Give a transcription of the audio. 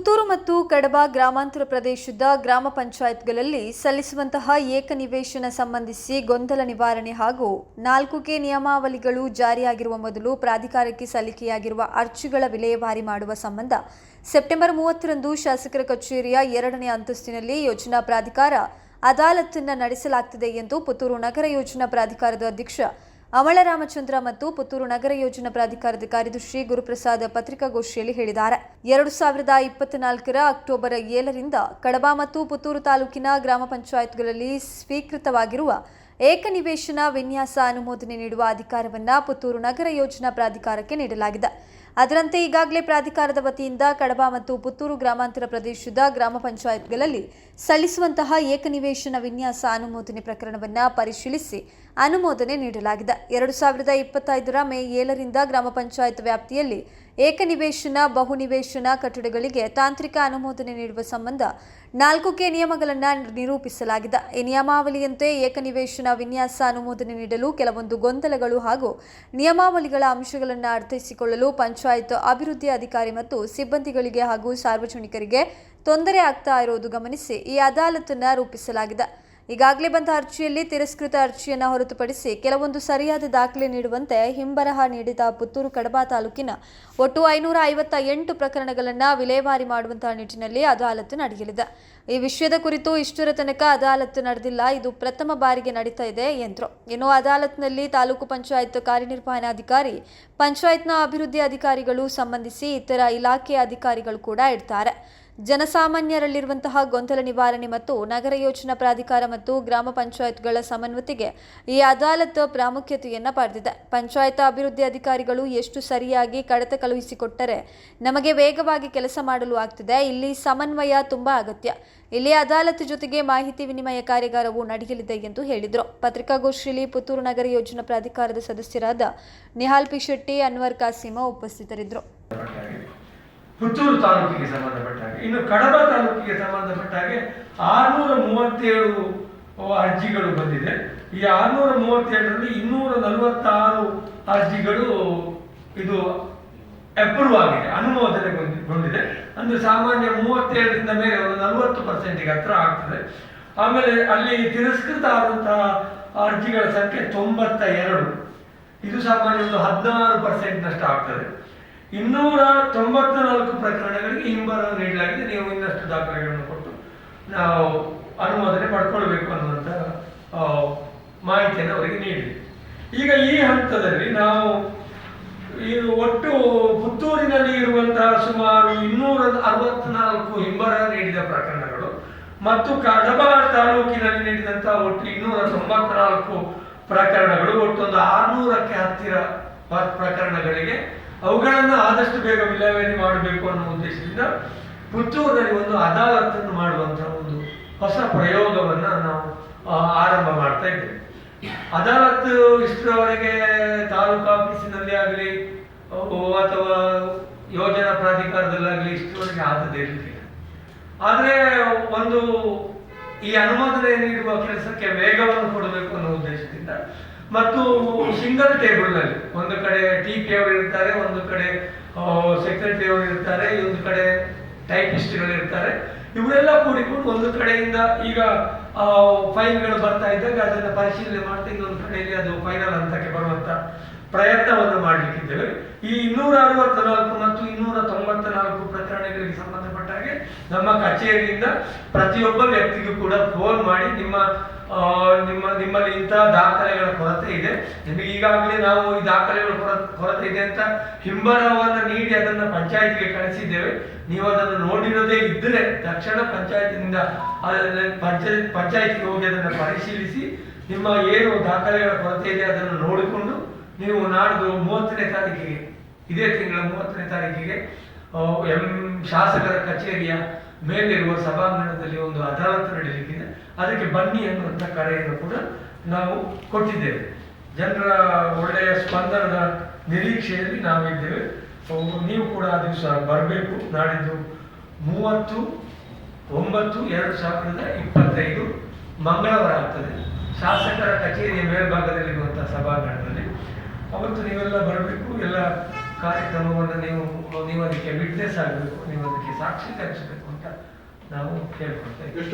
ಪುತ್ತೂರು ಮತ್ತು ಕಡಬ ಗ್ರಾಮಾಂತರ ಪ್ರದೇಶದ ಗ್ರಾಮ ಪಂಚಾಯತ್ಗಳಲ್ಲಿ ಸಲ್ಲಿಸುವಂತಹ ಏಕನಿವೇಶನ ಸಂಬಂಧಿಸಿ ಗೊಂದಲ ನಿವಾರಣೆ ಹಾಗೂ ನಾಲ್ಕು ಕೆ ನಿಯಮಾವಳಿಗಳು ಜಾರಿಯಾಗಿರುವ ಮೊದಲು ಪ್ರಾಧಿಕಾರಕ್ಕೆ ಸಲ್ಲಿಕೆಯಾಗಿರುವ ಅರ್ಜಿಗಳ ವಿಲೇವಾರಿ ಮಾಡುವ ಸಂಬಂಧ ಸೆಪ್ಟೆಂಬರ್ ಮೂವತ್ತರಂದು ಶಾಸಕರ ಕಚೇರಿಯ ಎರಡನೇ ಅಂತಸ್ತಿನಲ್ಲಿ ಯೋಜನಾ ಪ್ರಾಧಿಕಾರ ಅದಾಲತ್ತನ್ನು ನಡೆಸಲಾಗುತ್ತದೆ ಎಂದು ಪುತ್ತೂರು ನಗರ ಯೋಜನಾ ಪ್ರಾಧಿಕಾರದ ಅಧ್ಯಕ್ಷ ಅಮಳ ರಾಮಚಂದ್ರ ಮತ್ತು ಪುತ್ತೂರು ನಗರ ಯೋಜನಾ ಪ್ರಾಧಿಕಾರದ ಕಾರ್ಯದರ್ಶಿ ಗುರುಪ್ರಸಾದ್ ಪತ್ರಿಕಾಗೋಷ್ಠಿಯಲ್ಲಿ ಹೇಳಿದ್ದಾರೆ. ಎರಡು ಸಾವಿರದ ಇಪ್ಪತ್ನಾಲ್ಕರ ಅಕ್ಟೋಬರ್ ಏಳರಿಂದ ಕಡಬ ಮತ್ತು ಪುತ್ತೂರು ತಾಲೂಕಿನ ಗ್ರಾಮ ಪಂಚಾಯತ್ಗಳಲ್ಲಿ ಸ್ವೀಕೃತವಾಗಿರುವ ಏಕನಿವೇಶನ ವಿನ್ಯಾಸ ಅನುಮೋದನೆ ನೀಡುವ ಅಧಿಕಾರವನ್ನು ಪುತ್ತೂರು ನಗರ ಯೋಜನಾ ಪ್ರಾಧಿಕಾರಕ್ಕೆ ನೀಡಲಾಗಿದೆ. ಅದರಂತೆ ಈಗಾಗಲೇ ಪ್ರಾಧಿಕಾರದ ವತಿಯಿಂದ ಕಡಬ ಮತ್ತು ಪುತ್ತೂರು ಗ್ರಾಮಾಂತರ ಪ್ರದೇಶದ ಗ್ರಾಮ ಪಂಚಾಯತ್ಗಳಲ್ಲಿ ಸಲ್ಲಿಸುವಂತಹ ಏಕನಿವೇಶನ ವಿನ್ಯಾಸ ಅನುಮೋದನೆ ಪ್ರಕರಣವನ್ನು ಪರಿಶೀಲಿಸಿ ಅನುಮೋದನೆ ನೀಡಲಾಗಿದೆ. ಎರಡು ಸಾವಿರದ ಇಪ್ಪತ್ತೈದರ ಮೇ ಏಳರಿಂದ ಗ್ರಾಮ ಪಂಚಾಯತ್ ವ್ಯಾಪ್ತಿಯಲ್ಲಿ ಏಕನಿವೇಶನ, ಬಹುನಿವೇಶನ ಕಟ್ಟಡಗಳಿಗೆ ತಾಂತ್ರಿಕ ಅನುಮೋದನೆ ನೀಡುವ ಸಂಬಂಧ ನಾಲ್ಕು ಕೆ ನಿಯಮಗಳನ್ನು ನಿರೂಪಿಸಲಾಗಿದೆ. ಈ ನಿಯಮಾವಳಿಯಂತೆ ಏಕನಿವೇಶನ ವಿನ್ಯಾಸ ಅನುಮೋದನೆ ನೀಡಲು ಕೆಲವೊಂದು ಗೊಂದಲಗಳು ಹಾಗೂ ನಿಯಮಾವಳಿಗಳ ಅಂಶಗಳನ್ನು ಅರ್ಥೈಸಿಕೊಳ್ಳಲು ಪಂಚಾಯತ್ ಅಭಿವೃದ್ಧಿ ಅಧಿಕಾರಿ ಮತ್ತು ಸಿಬ್ಬಂದಿಗಳಿಗೆ ಹಾಗೂ ಸಾರ್ವಜನಿಕರಿಗೆ ತೊಂದರೆ ಆಗ್ತಾ ಇರುವುದು ಗಮನಿಸಿ ಈ ಅದಾಲತನ್ನು ರೂಪಿಸಲಾಗಿದೆ. ಈಗಾಗಲೇ ಬಂದ ಅರ್ಜಿಯಲ್ಲಿ ತಿರಸ್ಕೃತ ಅರ್ಜಿಯನ್ನು ಹೊರತುಪಡಿಸಿ ಕೆಲವೊಂದು ಸರಿಯಾದ ದಾಖಲೆ ನೀಡುವಂತೆ ಹಿಂಬರಹ ನೀಡಿದ ಪುತ್ತೂರು ಕಡಬ ತಾಲೂಕಿನ ಒಟ್ಟು ಐನೂರ ಐವತ್ತ ಎಂಟು ಪ್ರಕರಣಗಳನ್ನು ವಿಲೇವಾರಿ ಮಾಡುವಂತಹ ನಿಟ್ಟಿನಲ್ಲಿ ಅದಾಲತ್ತು ನಡೆಯಲಿದೆ. ಈ ವಿಷಯದ ಕುರಿತು ಇಷ್ಟರ ತನಕ ಅದಾಲತ್ತು ನಡೆದಿಲ್ಲ. ಇದು ಪ್ರಥಮ ಬಾರಿಗೆ ನಡೀತಾ ಇದೆ ಎಂದರು. ಇನ್ನು ಅದಾಲತ್ನಲ್ಲಿ ತಾಲೂಕು ಪಂಚಾಯತ್ ಕಾರ್ಯನಿರ್ವಹಣಾಧಿಕಾರಿ, ಪಂಚಾಯತ್ನ ಅಭಿವೃದ್ಧಿ ಅಧಿಕಾರಿಗಳು ಸಂಬಂಧಿಸಿ ಇತರ ಇಲಾಖೆಯ ಅಧಿಕಾರಿಗಳು ಕೂಡ ಇರ್ತಾರೆ. ಜನಸಾಮಾನ್ಯರಲ್ಲಿರುವಂತಹ ಗೊಂದಲ ನಿವಾರಣೆ ಮತ್ತು ನಗರ ಯೋಜನಾ ಪ್ರಾಧಿಕಾರ ಮತ್ತು ಗ್ರಾಮ ಪಂಚಾಯತ್ಗಳ ಸಮನ್ವಯತೆಗೆ ಈ ಅದಾಲತ್ ಪ್ರಾಮುಖ್ಯತೆಯನ್ನು ಪಡೆದಿದೆ. ಪಂಚಾಯತ್ ಅಭಿವೃದ್ಧಿ ಅಧಿಕಾರಿಗಳು ಎಷ್ಟು ಸರಿಯಾಗಿ ಕಡತ ಕಳುಹಿಸಿಕೊಟ್ಟರೆ ನಮಗೆ ವೇಗವಾಗಿ ಕೆಲಸ ಮಾಡಲು ಆಗ್ತಿದೆ. ಇಲ್ಲಿ ಸಮನ್ವಯ ತುಂಬಾ ಅಗತ್ಯ. ಇಲ್ಲಿ ಅದಾಲತ್ ಜೊತೆಗೆ ಮಾಹಿತಿ ವಿನಿಮಯ ಕಾರ್ಯಾಗಾರವು ನಡೆಯಲಿದೆ ಎಂದು ಹೇಳಿದರು. ಪತ್ರಿಕಾಗೋಷ್ಠಿಯಲ್ಲಿ ಪುತ್ತೂರು ನಗರ ಯೋಜನಾ ಪ್ರಾಧಿಕಾರದ ಸದಸ್ಯರಾದ ನಿಹಾಲ್ ಪಿ ಶೆಟ್ಟಿ ಅನ್ವರ್ ಕಾಸಿಮ ಉಪಸ್ಥಿತರಿದ್ದರು. ಪುತ್ತೂರು ತಾಲೂಕಿಗೆ ಸಂಬಂಧಪಟ್ಟ ಹಾಗೆ. ಇನ್ನು ಕಡಬ ತಾಲೂಕಿಗೆ ಸಂಬಂಧಪಟ್ಟ ಹಾಗೆ ಆರ್ನೂರ ಮೂವತ್ತೇಳು ಅರ್ಜಿಗಳು ಬಂದಿದೆ. ಈ ಆರ್ನೂರ ಮೂವತ್ತೇಳರಲ್ಲಿ ಇನ್ನೂರ ನಲವತ್ತಾರು ಅರ್ಜಿಗಳು ಇದು ಅಪ್ರೂವ್ ಆಗಿದೆ, ಅನುಮೋದನೆ ಗೊಂಡಿದೆ. ಅಂದ್ರೆ ಸಾಮಾನ್ಯ ಮೂವತ್ತೇಳರಿಂದ ಮೇಲೆ ಒಂದು ನಲವತ್ತು ಪರ್ಸೆಂಟಿಗೆ ಹತ್ರ ಆಗ್ತದೆ. ಆಮೇಲೆ ಅಲ್ಲಿ ತಿರಸ್ಕೃತ ಆದಂತಹ ಅರ್ಜಿಗಳ ಸಂಖ್ಯೆ ತೊಂಬತ್ತ ಎರಡು. ಇದು ಸಾಮಾನ್ಯ ಒಂದು ಹದಿನಾರು ಪರ್ಸೆಂಟ್ನಷ್ಟು ಆಗ್ತದೆ. ಇನ್ನೂರ ತೊಂಬತ್ತ ನಾಲ್ಕು ಪ್ರಕರಣಗಳಿಗೆ ಹಿಂಬರ ನೀಡಲಾಗಿದೆ. ನೀವು ಇನ್ನಷ್ಟು ದಾಖಲೆಗಳನ್ನು ಕೊಟ್ಟು ನಾವು ಅನುಮೋದನೆ ಪಡ್ಕೊಳ್ಬೇಕು ಅನ್ನುವಂಥ ಮಾಹಿತಿಯನ್ನು ಅವರಿಗೆ ನೀಡಿದೆ ಈಗ ಈ ಹಂತದಲ್ಲಿ ನಾವು ಈ ಒಟ್ಟು ಪುತ್ತೂರಿನಲ್ಲಿ ಇರುವಂತಹ ಸುಮಾರು ಇನ್ನೂರ ಅರವತ್ನಾಲ್ಕು ಹಿಂಬರ ನೀಡಿದ ಪ್ರಕರಣಗಳು ಮತ್ತು ಕಡಬ ತಾಲೂಕಿನಲ್ಲಿ ನೀಡಿದಂತಹ ಒಟ್ಟು ಇನ್ನೂರ ತೊಂಬತ್ನಾಲ್ಕು ಪ್ರಕರಣಗಳು ಒಟ್ಟು ಒಂದು ಆರ್ನೂರಕ್ಕೆ ಹತ್ತಿರ ಪ್ರಕರಣಗಳಿಗೆ ಅವುಗಳನ್ನು ಆದಷ್ಟು ಬೇಗ ವಿಲೇವಾರಿ ಮಾಡಬೇಕು ಅನ್ನೋ ಉದ್ದೇಶದಿಂದ ಪುತ್ತೂರಿನಲ್ಲಿ ಒಂದು ಅದಾಲತ್ತನ್ನು ಮಾಡುವಂತಹ ಒಂದು ಹೊಸ ಪ್ರಯೋಗವನ್ನ ನಾವು ಆರಂಭ ಮಾಡ್ತಾ ಇದ್ದೇವೆ. ಅದಾಲತ್ ಇಷ್ಟರವರೆಗೆ ತಾಲೂಕು ಆಫೀಸಿನಲ್ಲಿ ಆಗಲಿ ಅಥವಾ ಯೋಜನಾ ಪ್ರಾಧಿಕಾರದಲ್ಲಾಗಲಿ ಇಷ್ಟರವರೆಗೆ ಆದದೇ ಇರಲಿಲ್ಲ ಆದರೆ ಒಂದು ಈ ಅನುಮೋದನೆ ನೀಡುವ ಕೆಲಸಕ್ಕೆ ವೇಗವನ್ನು ಕೊಡಬೇಕು ಅನ್ನೋ ಉದ್ದೇಶದಿಂದ ಮತ್ತು ಸಿಂಗಲ್ ಟೇಬಲ್ನಲ್ಲಿ ಒಂದು ಕಡೆ ಟಿ ಪಿ ಅವರು ಇರ್ತಾರೆ, ಒಂದು ಕಡೆ ಸೆಕ್ರೆಟರಿ ಅವರು ಇರ್ತಾರೆ, ಒಂದು ಕಡೆ ಟೈಪಿಸ್ಟ್ಗಳು ಇರ್ತಾರೆ. ಇವರೆಲ್ಲ ಕೂಡಿಕೊಂಡು ಒಂದು ಕಡೆಯಿಂದ ಈಗ ಫೈಲ್ಗಳು ಬರ್ತಾ ಇದ್ದಾಗ ಅದನ್ನು ಪರಿಶೀಲನೆ ಮಾಡ್ತಾ ಇನ್ನೊಂದು ಕಡೆಯಲ್ಲಿ ಅದು ಫೈನಲ್ ಹಂತಕ್ಕೆ ಬರುವಂತ ಪ್ರಯತ್ನವನ್ನು ಮಾಡಲಿಕ್ಕಿದ್ದೇವೆ. ಈ ಇನ್ನೂರ ಅರವತ್ತ ನಾಲ್ಕು ಮತ್ತು ಇನ್ನೂರ ತೊಂಬತ್ತ ನಾಲ್ಕು ಪ್ರಕರಣಗಳಿಗೆ ಸಂಬಂಧಪಟ್ಟ ಹಾಗೆ ನಮ್ಮ ಕಚೇರಿಯಿಂದ ಪ್ರತಿಯೊಬ್ಬ ವ್ಯಕ್ತಿಗೂ ಕೂಡ ಫೋನ್ ಮಾಡಿ ನಿಮ್ಮ ನಿಮ್ಮ, ನಿಮ್ಮಲ್ಲಿ ಇಂತಹ ದಾಖಲೆಗಳ ಕೊರತೆ ಇದೆ. ನಿಮಗೆ ಈಗಾಗಲೇ ನಾವು ಈ ದಾಖಲೆಗಳ ಕೊರ- ಕೊರತೆ ಇದೆ ಅಂತ ಹಿಂಬರವನ್ನು ನೀಡಿ ಅದನ್ನು ಪಂಚಾಯತ್ಗೆ ಕಳಿಸಿದ್ದೇವೆ. ನೀವು ಅದನ್ನು ನೋಡಿರೋದೇ ಇದ್ದರೆ ತಕ್ಷಣ ಪಂಚಾಯತಿನಿಂದ ಪಂಚಾಯತ್ ಪಂಚಾಯತ್ಗೆ ಹೋಗಿ ಅದನ್ನು ಪರಿಶೀಲಿಸಿ, ನಿಮ್ಮ ಏನು ದಾಖಲೆಗಳ ಕೊರತೆ ಇದೆ ಅದನ್ನು ನೋಡಿಕೊಂಡು ನೀವು ನಾಡ್ದು ಮೂವತ್ತನೇ ತಾರೀಕಿಗೆ, ಇದೇ ತಿಂಗಳ ಮೂವತ್ತನೇ ತಾರೀಕಿಗೆ ಎಂ, ಶಾಸಕರ ಕಚೇರಿಯ ಮೇಲಿರುವ ಸಭಾಂಗಣದಲ್ಲಿ ಒಂದು ಅದಾಲತ್ ನಡೆಯಲಿಕ್ಕಿದೆ. ಅದಕ್ಕೆ ಬನ್ನಿ ಅನ್ನುವಂಥ ಕರೆಯನ್ನು ಕೂಡ ನಾವು ಕೊಟ್ಟಿದ್ದೇವೆ. ಜನರ ಒಳ್ಳೆಯ ಸ್ಪಂದನದ ನಿರೀಕ್ಷೆಯಲ್ಲಿ ನಾವಿದ್ದೇವೆ ನೀವು ಕೂಡ ಆ ದಿವಸ ಬರಬೇಕು. ನಾಡಿದ್ದು ಮೂವತ್ತು, ಒಂಬತ್ತು, ಎರಡು ಸಾವಿರದ ಇಪ್ಪತ್ತೈದು ಮಂಗಳವಾರ ಆಗ್ತದೆ. ಶಾಸಕರ ಕಚೇರಿಯ ಮೇಲ್ಭಾಗದಲ್ಲಿರುವಂಥ ಸಭಾಂಗಣದಲ್ಲಿ. ಅವತ್ತು ನೀವೆಲ್ಲ ಬರಬೇಕು. ಎಲ್ಲ ಕಾರ್ಯಕ್ರಮವನ್ನು ನೀವು ನೀವು ಅದಕ್ಕೆ ವಿಟ್ನೆಸ್ ಆಗಬೇಕು. ನೀವು ಅದಕ್ಕೆ ಸಾಕ್ಷಿ ತರಿಸಬೇಕು ಅಂತ ನಾವು ಕೇಳ್ಕೊಳ್ತಾ ಇದ್ದೀವಿ. ಎಷ್ಟು